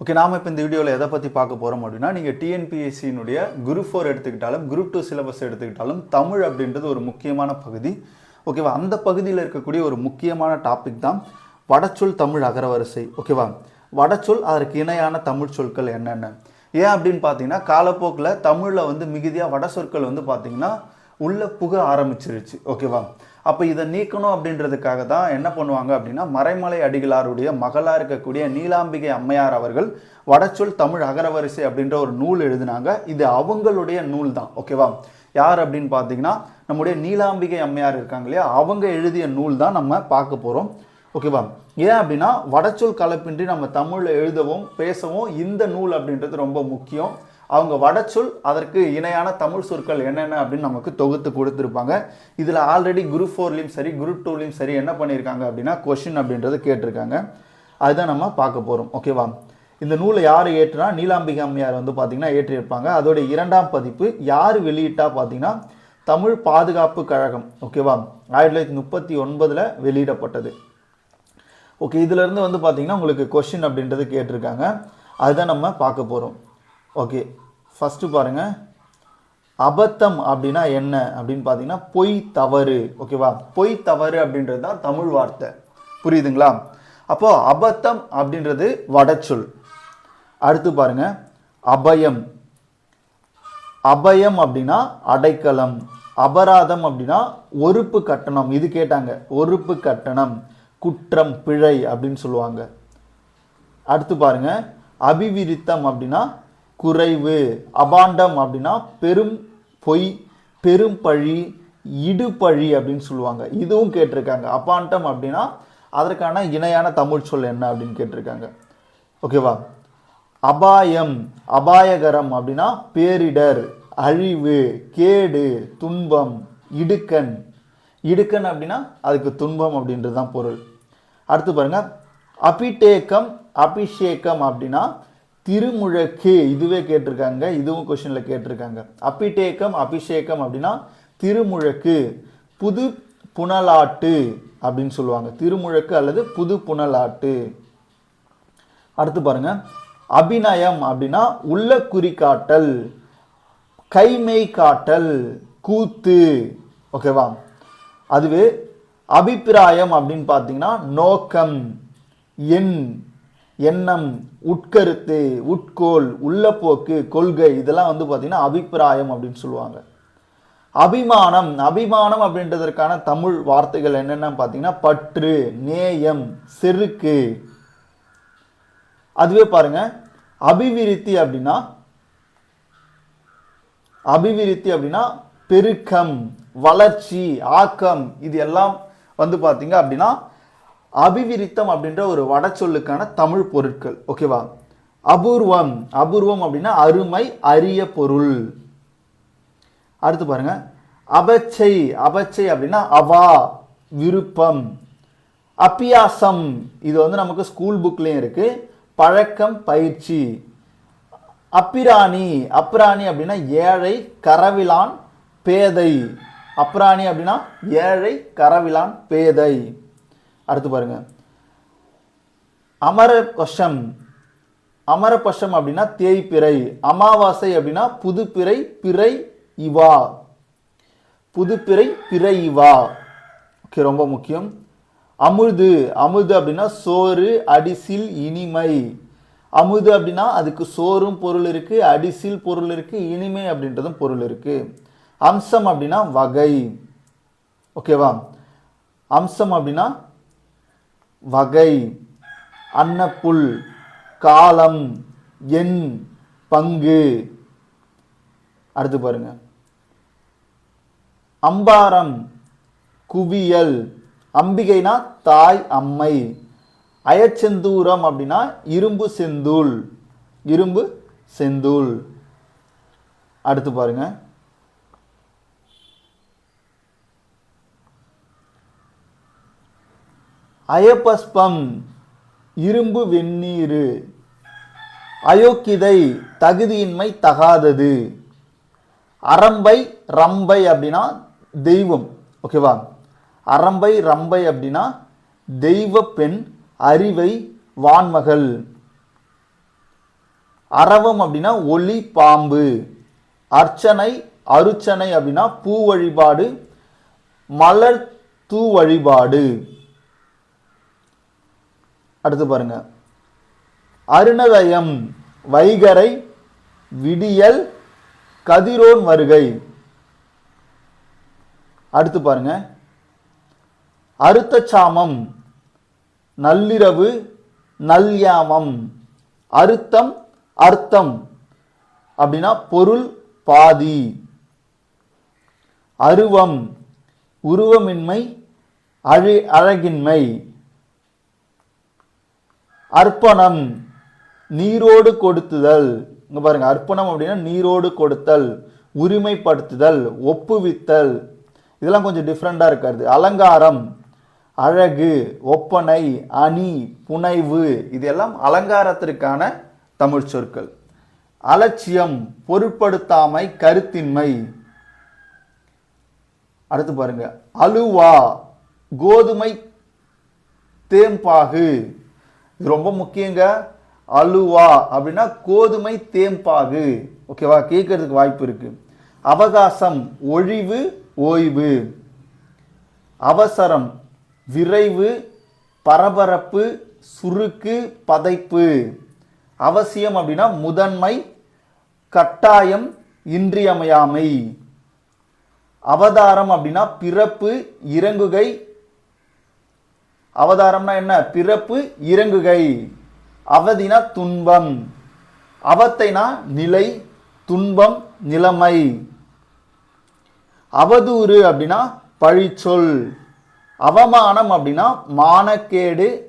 Okay நாம இப்போ இந்த வீடியோவில் எதை பற்றி பார்க்க போகிறோம் அப்படின்னா நீங்கள் டிஎன்பிஎஸ்சியினுடைய குரூப் ஃபோர் எடுத்துக்கிட்டாலும் குரூப் டூ சிலபஸ் எடுத்துக்கிட்டாலும் தமிழ் அப்படின்றது ஒரு முக்கியமான பகுதி. ஓகேவா அந்த பகுதியில் இருக்கக்கூடிய ஒரு முக்கியமான டாபிக் தான் வடச்சொல் தமிழ் அகரவரிசை. ஓகேவா வடச்சொல் அதற்கு இணையான தமிழ் சொற்கள் என்னென்ன? ஏன் அப்படின்னு பார்த்தீங்கன்னா காலப்போக்கில் தமிழில் வந்து மிகுதியாக வட சொற்கள் வந்து பார்த்திங்கன்னா உள்ளே புக ஆரம்பிச்சிருச்சு. ஓகேவா அப்போ இதை நீக்கணும் அப்படின்றதுக்காக தான் என்ன பண்ணுவாங்க அப்படின்னா மறைமலை அடிகளாருடைய மகளாக இருக்கக்கூடிய நீலாம்பிகை அம்மையார் அவர்கள் வடச்சொல் தமிழ் அகரவரிசை அப்படின்ற ஒரு நூல் எழுதினாங்க. இது அவங்களுடைய நூல் தான் ஓகேவா யார் அப்படின்னு பார்த்தீங்கன்னா நம்முடைய நீலாம்பிகை அம்மையார் இருக்காங்க இல்லையா? அவங்க எழுதிய நூல் தான் நம்ம பார்க்க போகிறோம் ஓகேவா ஏன் அப்படின்னா வடச்சொல் கலப்பின்றி நம்ம தமிழில் எழுதவும் பேசவும் இந்த நூல் அப்படின்றது ரொம்ப முக்கியம். அவங்க வடச்சொல் அதற்கு இணையான தமிழ் சொற்கள் என்னென்ன அப்படின்னு நமக்கு தொகுத்து கொடுத்துருப்பாங்க. இதில் ஆல்ரெடி குரூப் ஃபோர்லேயும் சரி குரூப் டூலையும் சரி என்ன பண்ணியிருக்காங்க அப்படின்னா கொஷின் அப்படின்றது கேட்டிருக்காங்க. அதுதான் நம்ம பார்க்க போகிறோம் ஓகேவா இந்த நூலை யார் ஏற்றுனா நீலாம்பிகை அம்மையார் வந்து பார்த்தீங்கன்னா ஏற்றியிருப்பாங்க. அதோடைய இரண்டாம் பதிப்பு யார் வெளியிட்டா பார்த்தீங்கன்னா தமிழ் பாதுகாப்பு கழகம். ஓகேவா ஆயிரத்தி தொள்ளாயிரத்தி முப்பத்தி ஒன்பதில் வெளியிடப்பட்டது. ஓகே இதுலேருந்து வந்து பார்த்தீங்கன்னா உங்களுக்கு கொஷின் அப்படின்றது கேட்டிருக்காங்க. அதுதான் நம்ம பார்க்க போகிறோம் ஓகே ஃபஸ்ட்டு பாருங்கள் அபத்தம் அப்படின்னா என்ன? அப்படின்னு பார்த்தீங்கன்னா பொய் தவறு. ஓகேவா பொய் தவறு அப்படின்றது தான் தமிழ் வார்த்தை. புரியுதுங்களா? அப்போது அபத்தம் அப்படின்றது வடச்சொல். அடுத்து பாருங்க. அபயம். அபயம் அப்படின்னா அடைக்கலம். அபராதம் அப்படின்னா ஒறுப்பு கட்டணம். இது கேட்டாங்க. ஒறுப்பு கட்டணம். குற்றம் பிழை அப்படின்னு சொல்லுவாங்க. அடுத்து பாருங்க. அபிவிருத்தம் அப்படின்னா குறைவு. அபாண்டம் அப்படின்னா பெரும் பொய் பெரும் பழி இடுபழி அப்படின்னு சொல்லுவாங்க. இதுவும் கேட்டிருக்காங்க. அபாண்டம் அப்படின்னா அதற்கான இணையான தமிழ் சொல் என்ன அப்படின்னு கேட்டிருக்காங்க. ஓகேவா அபாயம் அபாயகரம் அப்படின்னா பேரிடர் அழிவு கேடு துன்பம் இடுக்கண். இடுக்கண் அப்படின்னா அதுக்கு துன்பம் அப்படின்றது தான் பொருள். அடுத்து பாருங்க. அபிடேக்கம் அபிஷேகம் அப்படின்னா திருமுழக்கு இதுவே கேட்டிருக்காங்க இதுவும் கொஷினில் கேட்டிருக்காங்க. அபிடேக்கம் அபிஷேகம் அப்படின்னா திருமுழக்கு புது புனலாட்டு அப்படின்னு சொல்லுவாங்க. திருமுழக்கு அல்லது புது புனலாட்டு. அடுத்து பாருங்க. அபிநயம் அப்படின்னா உள்ள குறிக்காட்டல் கைமை காட்டல் கூத்து. ஓகேவா அதுவே அபிப்பிராயம் அப்படின்னு பார்த்தீங்கன்னா நோக்கம் எண் எண்ணம் உட்கருத்து உட்கோல் உள்ளப்போக்கு கொள்கை இதெல்லாம் வந்து பார்த்திங்கன்னா அபிப்பிராயம் அப்படின்னு சொல்லுவாங்க. அபிமானம் அபிமானம் அப்படின்றதற்கான தமிழ் வார்த்தைகள் என்னென்ன பார்த்தீங்கன்னா பற்று நேயம் செருக்கு. அதுவே பாருங்க அபிவிருத்தி அப்படின்னா அபிவிருத்தி அப்படின்னா பெருக்கம் வளர்ச்சி ஆக்கம் இது எல்லாம் வந்து பார்த்தீங்க அப்படின்னா அபிவிருத்தம் அப்படின்ற ஒரு வடச்சொல்லுக்கான தமிழ் பொருட்கள் ஓகேவா அபூர்வம். அபூர்வம் அப்படின்னா அருமை அரிய பொருள். அடுத்து பாருங்க. அபச்சை. அபச்சை அப்படின்னா அவா விருப்பம். அப்பியாசம். இது வந்து நமக்கு ஸ்கூல் புக்லேயும் இருக்கு. பழக்கம் பயிற்சி. அப்பிராணி. அப்ராணி அப்படின்னா ஏழை கரவிலான் பேதை. அப்ராணி அப்படின்னா ஏழை கரவிலான் பேதை. அடுத்து பாருங்க. அமர பஷம் அப்படின்னா தேய்பிறை அமாவாசை அப்படின்னா புதுப்பிறை பிறை இவா. புதுப்பிறை பிறை இவா. ஓகே ரொம்ப முக்கியம். அமுது அமுது அப்படின்னா சோறு அடிசில் இனிமை. அமுது அப்படின்னா அதுக்கு சோறும் பொருள் இருக்கு அடிசில் பொருள் இருக்கு இனிமை அப்படின்றதும் பொருள் இருக்கு. அம்சம் அப்படின்னா வகை. ஓகேவா? அம்சம் அப்படின்னா வகை. அன்னப்புல் காலம் எண் பங்கு. அடுத்து பாருங்க. அம்பாரம் குவியல். அம்பிகைனா தாய் அம்மை. அயச்செந்தூரம் அப்படின்னா இரும்பு செந்தூள். இரும்பு செந்தூள். அடுத்து பாருங்கள் அயபஸ்பம் இரும்பு வெந்நீர். அயோக்கிதை தகுதியின்மை தகாதது. அரம்பை ரம்பை அப்படின்னா தெய்வம் ஓகேவா? அரம்பை ரம்பை அப்படின்னா தெய்வ பெண் அறிவை வான்மகள். அரவம் அப்படின்னா ஒளி பாம்பு. அர்ச்சனை அருச்சனை அப்படின்னா பூ வழிபாடு மலர் தூ வழிபாடு. அடுத்து பாருங்க. அருணதயம் வைகரை விடியல் கதிரோன் வருகை. அடுத்து பாருங்க. அறுத்தச்சாமம் நள்ளிரவு நல்யாமம். அறுத்தம் அர்த்தம். அப்படின்னா பொருள் பாதி. அருவம் உருவமின்மை அழி அழகின்மை. அர்ப்பணம் நீரோடு கொடுத்துதல். இங்கே பாருங்க அர்ப்பணம் அப்படின்னா நீரோடு கொடுத்தல் உரிமைப்படுத்துதல் ஒப்புவித்தல். இதெல்லாம் கொஞ்சம் டிஃப்ரெண்ட்டாக இருக்காது அலங்காரம் அழகு ஒப்பனை அணி புனைவு. இதெல்லாம் அலங்காரத்திற்கான தமிழ் சொற்கள். அலட்சியம் பொருட்படுத்தாமை கருத்தின்மை. அடுத்து பாருங்க அலுவா கோதுமை தேம்பாகு. இது ரொம்ப முக்கியங்க. அலுவா அப்படின்னா கோதுமை தேம்பாகு ஓகேவா? கேட்கறதுக்கு வாய்ப்பு இருக்கு. அவகாசம் ஒழிவு ஓய்வு. அவசரம் விரைவு பரபரப்பு சுருக்கு பதைப்பு. அவசியம் அப்படின்னா முதன்மை கட்டாயம் இன்றியமையாமை. அவதாரம் அப்படின்னா பிறப்பு இறங்குகை அவதாரம்னா என்ன? பிறப்பு இறங்குகை. அவதினா துன்பம். அவத்தைனா நிலை துன்பம் நிலைமை. அவதூறு அப்படின்னா பழிச்சொல். அவமானம் அப்படின்னா மானக்கேடு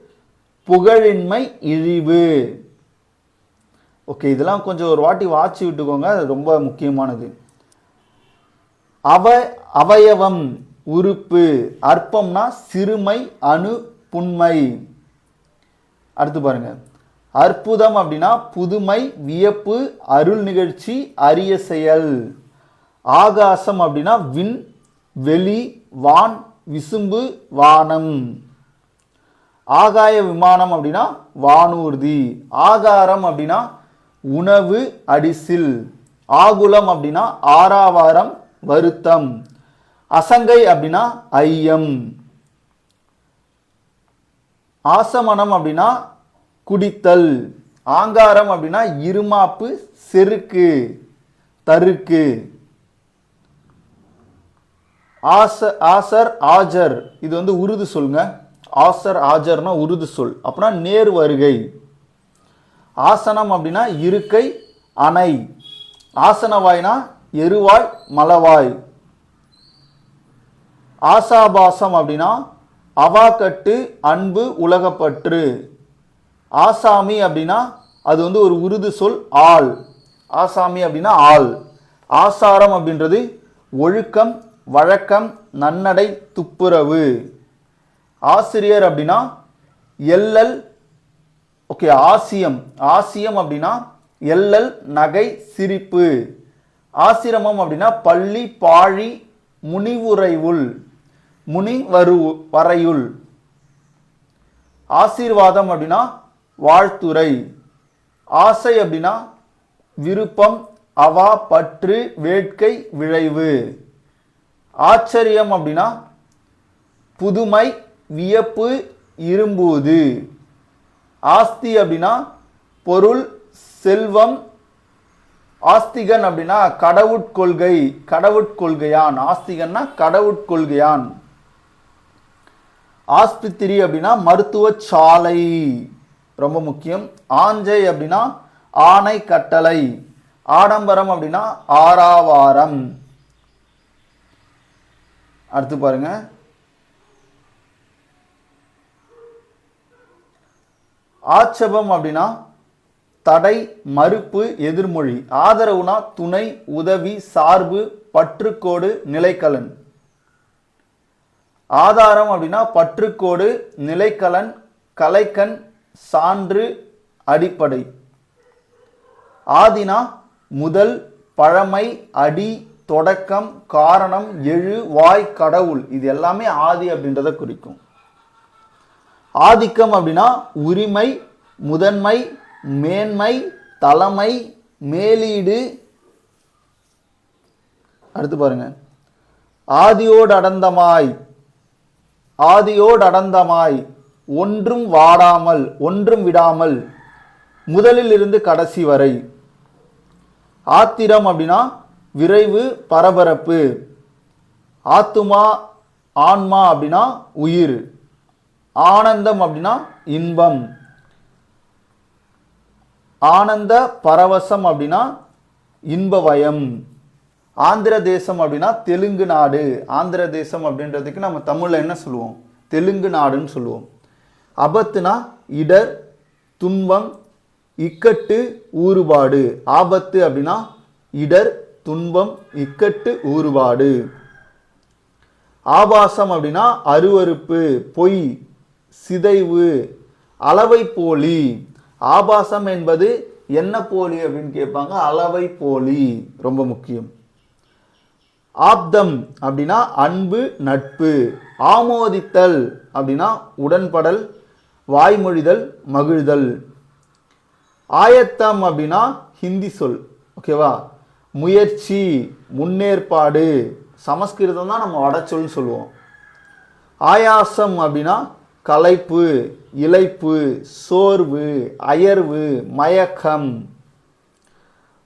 புகழின்மை இழிவு. ஓகே இதெல்லாம் கொஞ்சம் ஒரு வாட்டி வாட்சி விட்டுக்கோங்க. அது ரொம்ப முக்கியமானது. அவ அவயவம் உறுப்பு. அற்பம்னா சிறுமை அணு புண்மை. அடுத்து பாருங்க. அற்புதம் அப்படின்னா புதுமை வியப்பு அருள் நிகழ்ச்சி அரிய செயல். ஆகாசம் அப்படின்னா விண் வெளி வான் விசும்பு வானம். ஆகாய விமானம் அப்படின்னா வானூர்தி. ஆகாரம் அப்படின்னா உணவு அடிசில். ஆகுலம் அப்படின்னா ஆறாவாரம் வருத்தம். அசங்கை அப்படின்னா ஐயம். ஆசமனம் அப்படின்னா குடித்தல். ஆங்காரம் அப்படின்னா இருமாப்பு செருக்கு தருக்கு. ஆச ஆசர் ஆஜர். இது வந்து உருது சொல்லுங்க. ஆசர் ஆஜர்னா உருது சொல். அப்படின்னா நேர் வருகை. ஆசனம் அப்படின்னா இருக்கை அணை. ஆசனவாய்னா எருவாய் மலவாய். ஆசாபாசம் அப்படின்னா அவாக்கட்டு அன்பு உலகப்பற்று. ஆசாமி அப்படின்னா அது வந்து ஒரு உருது சொல் ஆள். ஆசாமி அப்படின்னா ஆள். ஆசாரம் அப்படின்றது ஒழுக்கம் வழக்கம் நன்னடை துப்புரவு. ஆசிரியர் அப்படின்னா எல்லல் ஓகே ஆசியம். ஆசியம் அப்படின்னா எல்லல் நகை சிரிப்பு. ஆசிரமம் அப்படின்னா பள்ளி பாழி முனிவுரைவுள். முனி வரு வரையுள். ஆசீர்வாதம் அப்படின்னா வாழ்த்துரை ஆசை அப்படின்னா விருப்பம் அவா பற்று வேட்கை விளைவு ஆச்சரியம் அப்படின்னா புதுமை வியப்பு இரும்புது. ஆஸ்தி அப்படின்னா பொருள் செல்வம். ஆஸ்திகன் அப்படின்னா கடவுட்கொள்கை கடவுட்கொள்கையான். ஆஸ்திகன்னா கடவுட்கொள்கையான். ஆஸ்பத்திரி அப்படின்னா மருத்துவ சாலை ரொம்ப முக்கியம். ஆஞ்சை அப்படின்னா ஆணை கட்டளை. ஆடம்பரம் அப்படின்னா ஆறாவாரம். அடுத்து பாருங்க. ஆட்சேபம் அப்படின்னா தடை மறுப்பு எதிர்மொழி. ஆதரவுனா துணை உதவி சார்பு பற்றுக்கோடு நிலைக்கலன். ஆதாரம் அப்படின்னா பற்றுக்கோடு நிலைக்கலன் கலைக்கண் சான்று அடிப்படை. ஆதினா முதல் பழமை அடி தொடக்கம் காரணம் எழு வாய் கடவுள். இது எல்லாமே ஆதி அப்படின்றத குறிக்கும். ஆதிக்கம் அப்படின்னா உரிமை முதன்மை மேன்மை தலைமை மேலீடு. அடுத்து பாருங்க. ஆதியோடு அடந்தமாய் ஆதியோடடந்தமாய் ஒன்றும் வாடாமல் ஒன்றும் விடாமல் முதலில் இருந்து கடைசி வரை. ஆத்திரம் அப்படின்னா விரைவு பரபரப்பு. ஆத்துமா ஆன்மா அப்படின்னா உயிர். ஆனந்தம் அப்படின்னா இன்பம். ஆனந்த பரவசம் அப்படின்னா இன்பவயம். ஆந்திர தேசம் அப்படின்னா தெலுங்கு நாடு. ஆந்திர தேசம் அப்படின்றதுக்கு நம்ம தமிழில் என்ன சொல்லுவோம்? தெலுங்கு நாடுன்னு சொல்லுவோம். அபத்துனா இடர் துன்பம் இக்கட்டு ஊறுபாடு. ஆபத்து அப்படின்னா இடர் துன்பம் இக்கட்டு ஊறுபாடு. ஆபாசம் அப்படின்னா அருவருப்பு பொய் சிதைவு அளவை போலி. ஆபாசம் என்பது என்ன போலி அப்படின்னு கேட்பாங்க? அளவை போலி. ரொம்ப முக்கியம். ஆப்தம் அப்படின்னா அன்பு நட்பு. ஆமோதித்தல் அப்படின்னா உடன்படல் வாய்மொழிதல் மகிழ்தல். ஆயத்தம் அப்படின்னா ஹிந்தி சொல். ஓகேவா முயற்சி முன்னேற்பாடு. சமஸ்கிருதம் தான் நம்ம வடச்சொல் சொல்லுவோம். ஆயாசம் அப்படின்னா களைப்பு இழைப்பு சோர்வு அயர்வு மயக்கம்.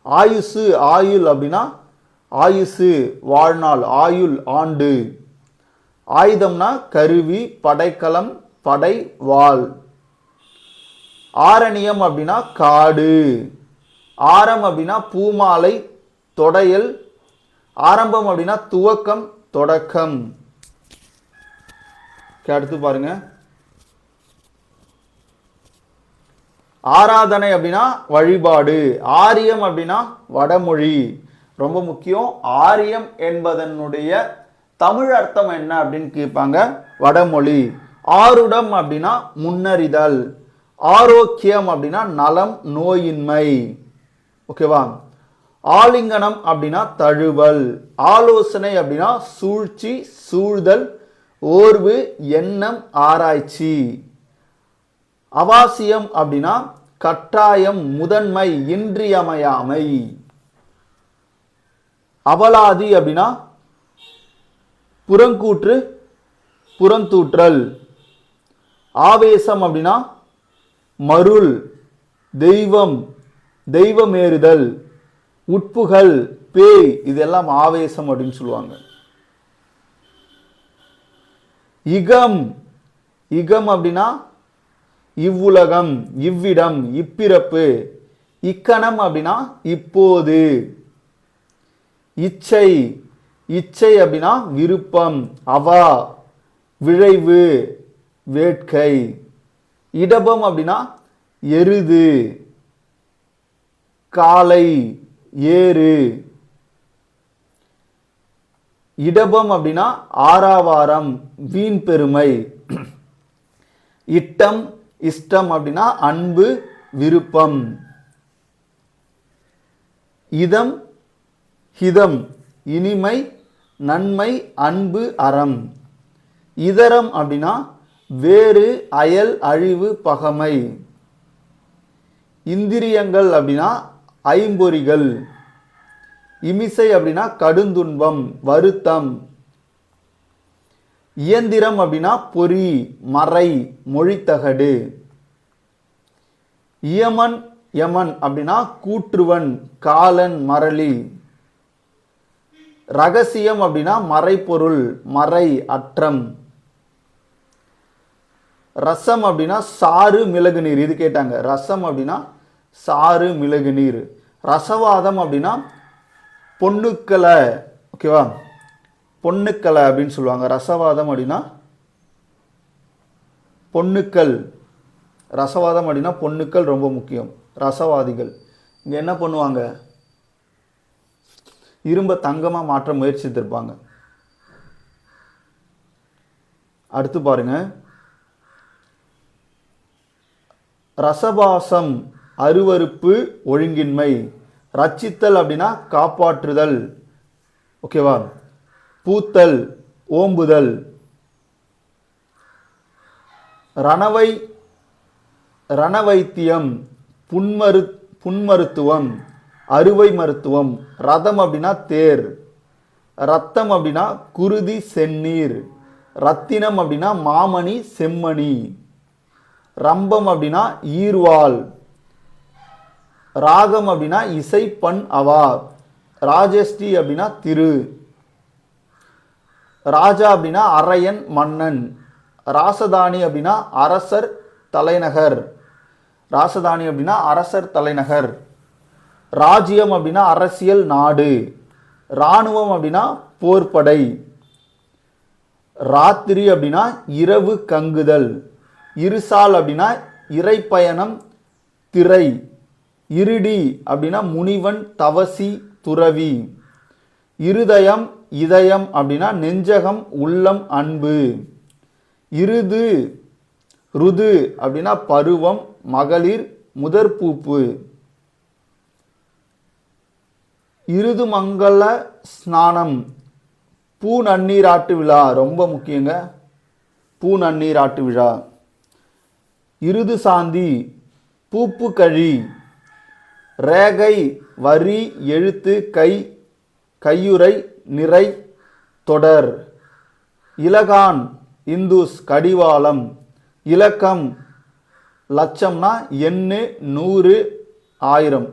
ஆயுசு ஆயுள் அப்படின்னா ஆயுசு வாழ்நாள் ஆயுள் ஆண்டு. ஆயுதம்னா கருவி படைக்கலம் படை வாள். ஆரணியம் அப்படின்னா காடு. ஆரம் அப்படின்னா பூமாலை தொடையல். ஆரம்பம் அப்படின்னா துவக்கம் தொடக்கம். Okay, அடுத்து பாருங்க. ஆராதனை அப்படின்னா வழிபாடு. ஆரியம் அப்படின்னா வடமொழி. ரொம்ப முக்கியம். ஆரியம் என்பதனுடைய தமிழ் அர்த்தம் என்ன அப்படின்னு கேட்பாங்க. வடமொழி. ஆருடம் அப்படின்னா முன்னறிதல். ஆரோக்கியம் அப்படின்னா நலம் நோயின்மை. ஓகேவா? ஆலிங்கனம் அப்படின்னா தழுவல். ஆலோசனை அப்படின்னா சூழ்ச்சி சூழ்தல் ஓர்வு எண்ணம் ஆராய்ச்சி. அவாசியம் அப்படின்னா கட்டாயம் முதன்மை இன்றியமையாமை. அவலாதி அப்படின்னா புறங்கூற்று புறந்தூற்றல். ஆவேசம் அப்படின்னா மருள் தெய்வம் தெய்வமேறுதல் உட்புகள் பேய் இதெல்லாம் ஆவேசம் அப்படின்னு சொல்லுவாங்க. இகம் இகம் அப்படின்னா இவ்வுலகம் இவ்விடம் இப்பிறப்பு. இக்கணம் அப்படின்னா இப்போது. இச்சை இச்சை அப்படின்னா விருப்பம் அவா விழைவு வேட்கை. இடபம் அப்படின்னா எருது காலை ஏறு. இடபம் அப்படின்னா ஆறாவாரம் வீண் பெருமை. இட்டம் இஷ்டம் அப்படின்னா அன்பு விருப்பம். இதம் ஹிதம் இனிமை நன்மை அன்பு அறம். இதரம் அப்படின்னா வேறு அயல் அழிவு பகமை. இந்திரியங்கள் அப்படின்னா ஐம்பொறிகள். இமிசை அப்படின்னா கடுந்துன்பம் வருத்தம். இயந்திரம் அப்படின்னா பொறி மறை மொழித்தகடு. இயமன் யமன் அப்படின்னா கூற்றுவன் காலன் மரளி ரகசியம் அப்படின்னா மறைப்பொருள் மறை அற்றம். ரசம் அப்படின்னா சாறு மிளகு நீர். இது கேட்டாங்க. ரசம் அப்படின்னா சாறு மிளகு நீர். ரசவாதம் அப்படின்னா பொண்ணுக்கலை ஓகேவா பொண்ணுக்கலை அப்படின்னு சொல்லுவாங்க. ரசவாதம் அப்படின்னா பொண்ணுக்கள் ரசவாதம் அப்படின்னா பொண்ணுக்கள் ரொம்ப முக்கியம். ரசவாதிகள். இங்கே என்ன பண்ணுவாங்க? இரும்ப தங்கமாக மாற்ற முயற்சித்திருப்பாங்க. அடுத்து பாருங்க. ரசபாசம் அருவருப்பு ஒழுங்கின்மை. ரச்சித்தல் அப்படின்னா காப்பாற்றுதல். ஓகேவா? பூத்தல் ஓம்புதல். ரணவை ரணவைத்தியம் புன்மரு புன்மருத்துவம். அறுவை மருத்துவம். ரதம் அப்படின்னா தேர். ரத்தம் அப்படின்னா குருதி செந்நீர். ரத்தினம் அப்படின்னா மாமணி செம்மணி. ரம்பம் அப்படின்னா ஈர்வாள். ராகம் அப்படின்னா இசை பண் அவா. ராஜஸ்ரீ அப்படின்னா திரு. ராஜா அப்படின்னா அரையன் மன்னன். ராசதானி அப்படின்னா அரசர் தலைநகர். ராசதானி அப்படின்னா அரசர் தலைநகர். ராஜ்யம் அப்படின்னா அரசியல் நாடு. இராணுவம் அப்படின்னா போர்ப்படை. ராத்திரி அப்படின்னா இரவு கங்குதல். இருசால் அப்படின்னா இறைப்பயணம் திரை. இருடி அப்படின்னா முனிவன் தவசி துறவி. இருதயம் இதயம் அப்படின்னா நெஞ்சகம் உள்ளம் அன்பு. இருது ருது அப்படின்னா பருவம் மகளிர் முதற்பூப்பு. இருதுமங்கள ஸ்நானம். பூ நன்னீராட்டு விழா ரொம்ப முக்கியங்க. பூ நன்னீராட்டு விழா. இருது சாந்தி பூப்பு கழி ரேகை வரி எழுத்து கை கையுறை நிறை தொடர். இலகான் இந்துஸ் கடிவாளம். இலக்கம் லட்சம்னா எண்ணு நூறு ஆயிரம்.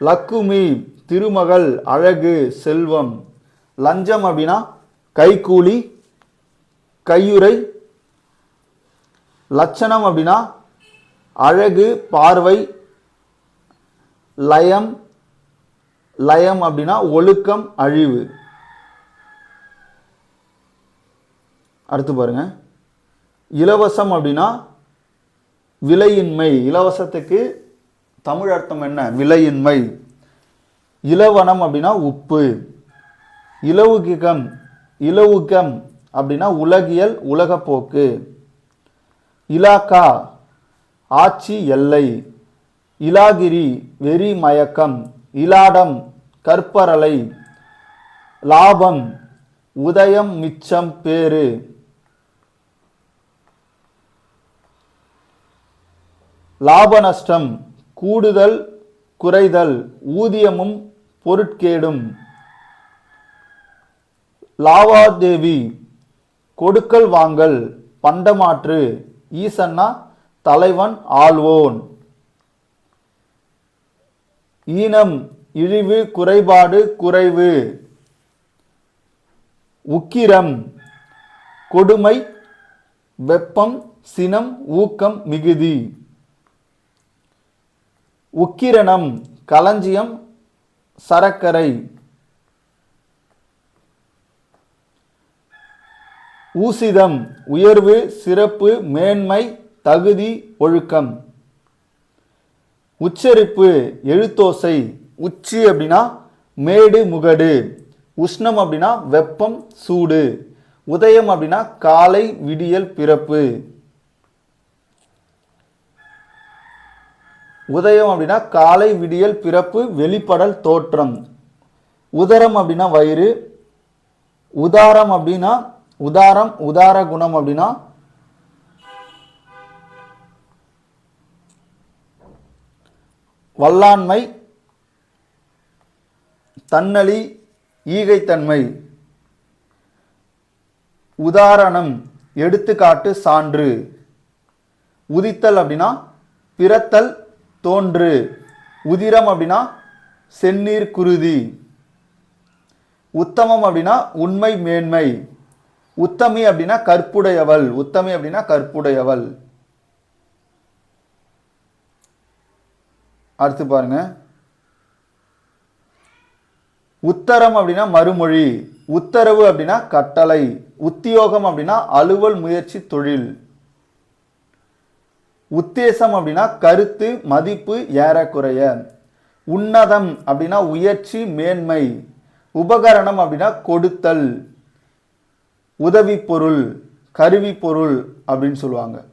லக்குமி திருமகள் அழகு செல்வம். லஞ்சம் அப்படின்னா கைக்கூலி கையுறை. லட்சணம் அப்படின்னா அழகு பார்வை. லயம் லயம் அப்படின்னா ஒழுக்கம் அழிவு. அடுத்து பாருங்க. இலவசம் அப்படின்னா விலையின்மை. இலவசத்துக்கு தமிழ் அர்த்தம் என்ன? விலையின்மை. இலவனம் அப்படின்னா உப்பு. இலவுகிகம் இலவுகம் அப்படின்னா உலகியல் உலகப்போக்கு. இலாக்கா. ஆட்சி எல்லை. இலாகிரி வெறி மயக்கம். இலாடம் கற்பரலை. லாபம் உதயம் மிச்சம் பேரு லாப நஷ்டம். கூடுதல் குறைதல் ஊதியமும் பொருட்கேடும். லாவாதேவி கொடுக்கல் வாங்கல் பண்டமாற்று ஈசன்னா தலைவன் ஆள்வோன். ஈனம் இழிவு குறைபாடு குறைவு. உக்கிரம் கொடுமை வெப்பம் சினம் ஊக்கம் மிகுதி. உக்கிரணம் களஞ்சியம் சரக்கரை. ஊசிதம் உயர்வு சிறப்பு மேன்மை தகுதி ஒழுக்கம். உச்சரிப்பு எழுத்தோசை. உச்சி அப்படின்னா மேடு முகடு. உஷ்ணம் அப்படின்னா வெப்பம் சூடு. உதயம் அப்படின்னா காலை விடியல் பிறப்பு. உதயம் அப்படின்னா காலை விடியல் பிறப்பு வெளிப்படல் தோற்றம். உதரம் அப்படின்னா வயிறு. உதாரம் அப்படின்னா உதாரம் உதார குணம் அப்படின்னா வல்லாண்மை தன்னலி ஈகைத்தன்மை. உதாரணம் எடுத்துக்காட்டு சான்று. உதித்தல் அப்படின்னா பிறத்தல் தோன்று. உதிரம் அப்படின்னா செந்நீர் குருதி. உத்தமம் அப்படின்னா உண்மை மேன்மை. உத்தமி அப்படின்னா கற்புடையவள். உத்தமி அப்படின்னா கற்புடையவள். அடுத்து பாருங்க. உத்தரம் அப்படின்னா மறுமொழி. உத்தரவு அப்படின்னா கட்டளை. உத்தியோகம் அப்படின்னா அலுவல் முயற்சி தொழில். உத்தேசம் அப்படின்னா கருத்து மதிப்பு ஏறக்குறைய. உன்னதம் அப்படின்னா உயர்ச்சி மேன்மை. உபகரணம் அப்படின்னா கொடுத்தல். உதவி பொருள் கருவி பொருள் அப்படின்னு சொல்லுவாங்க.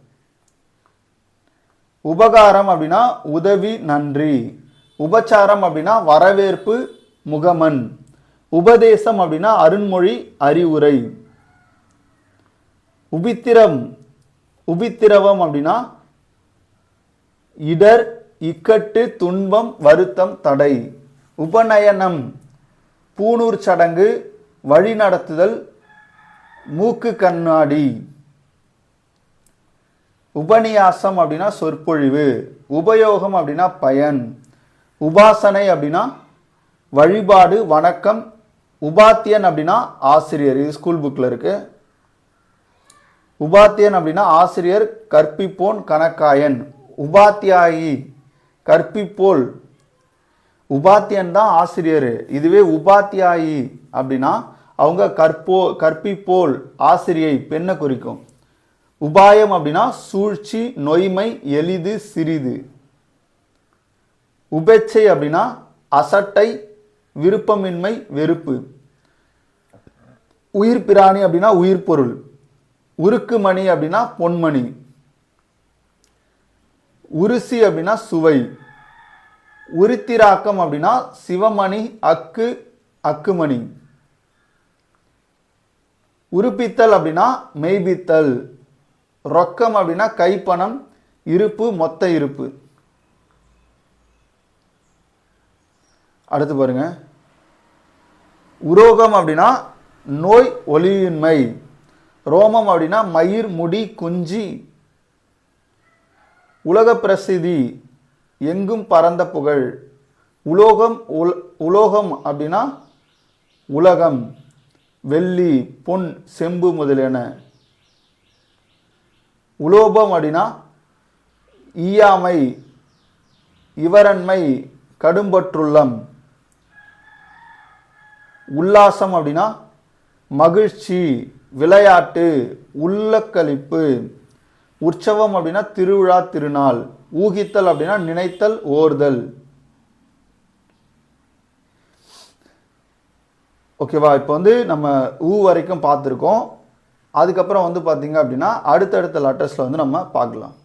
உபகாரம் அப்படின்னா உதவி நன்றி. உபச்சாரம் அப்படின்னா வரவேற்பு முகமன். உபதேசம் அப்படின்னா அருண்மொழி அறிவுரை. உபித்திரம் உபித்திரவம் அப்படின்னா இடர் இக்கட்டு துன்பம் வருத்தம் தடை. உபநயனம் பூணூர் சடங்கு வழிநடத்துதல் மூக்கு கண்ணாடி. உபநியாசம் அப்படின்னா சொற்பொழிவு. உபயோகம் அப்படின்னா பயன். உபாசனை அப்படின்னா வழிபாடு வணக்கம். உபாத்தியன் அப்படின்னா ஆசிரியர். இது ஸ்கூல் புக்கில் இருக்கு. உபாத்தியன் அப்படின்னா ஆசிரியர் கற்பிப்போன் கணக்காயன். உபாத்தியாயி கற்பிப்போல். உபாத்தியன் தான் ஆசிரியர். இதுவே உபாத்தியாயி அப்படின்னா அவங்க கற்போ கற்பிப்போல் ஆசிரியை பெண்ணை குறிக்கும். உபாயம் அப்படின்னா சூழ்ச்சி நொய்மை எளிது சிறிது. உபேட்சை அப்படின்னா அசட்டை விருப்பமின்மை வெறுப்பு. உயிர் பிராணி அப்படின்னா உயிர் பொருள் உருக்குமணி அப்படின்னா பொன்மணி. உருசி அப்படின்னா சுவை. உருத்திராக்கம் அப்படின்னா சிவமணி அக்கு அக்குமணி. உருப்பித்தல் அப்படின்னா மெய்பித்தல். ரொக்கம் அப்படின்னா கைப்பணம் இருப்பு மொத்த இருப்பு. அடுத்து பாருங்க. உரோகம் அப்படின்னா நோய் ஒளியின்மை ரோமம் அப்படின்னா மயிர் முடி குஞ்சி உலக பிரசித்தி எங்கும் பரந்த புகழ். உலோகம் உல உலோகம் அப்படின்னா உலகம். வெள்ளி பொன் செம்பு முதலியன. உலோபம் அப்படின்னா ஈயாமை இவரன்மை கடும்பற்றுள்ளம். உல்லாசம் அப்படின்னா மகிழ்ச்சி விளையாட்டு உள்ளக்களிப்பு. உற்சவம் அப்படின்னா திருவிழா திருநாள். ஊகித்தல் அப்படின்னா நினைத்தல் ஓர்தல். ஓகேவா? இப்போ வந்து நம்ம ஊ வரைக்கும் பார்த்துருக்கோம். அதுக்கப்புறம் வந்து பார்த்தீங்க அப்படின்னா அடுத்தடுத்த லெட்டர்ஸில் வந்து நம்ம பார்க்கலாம்.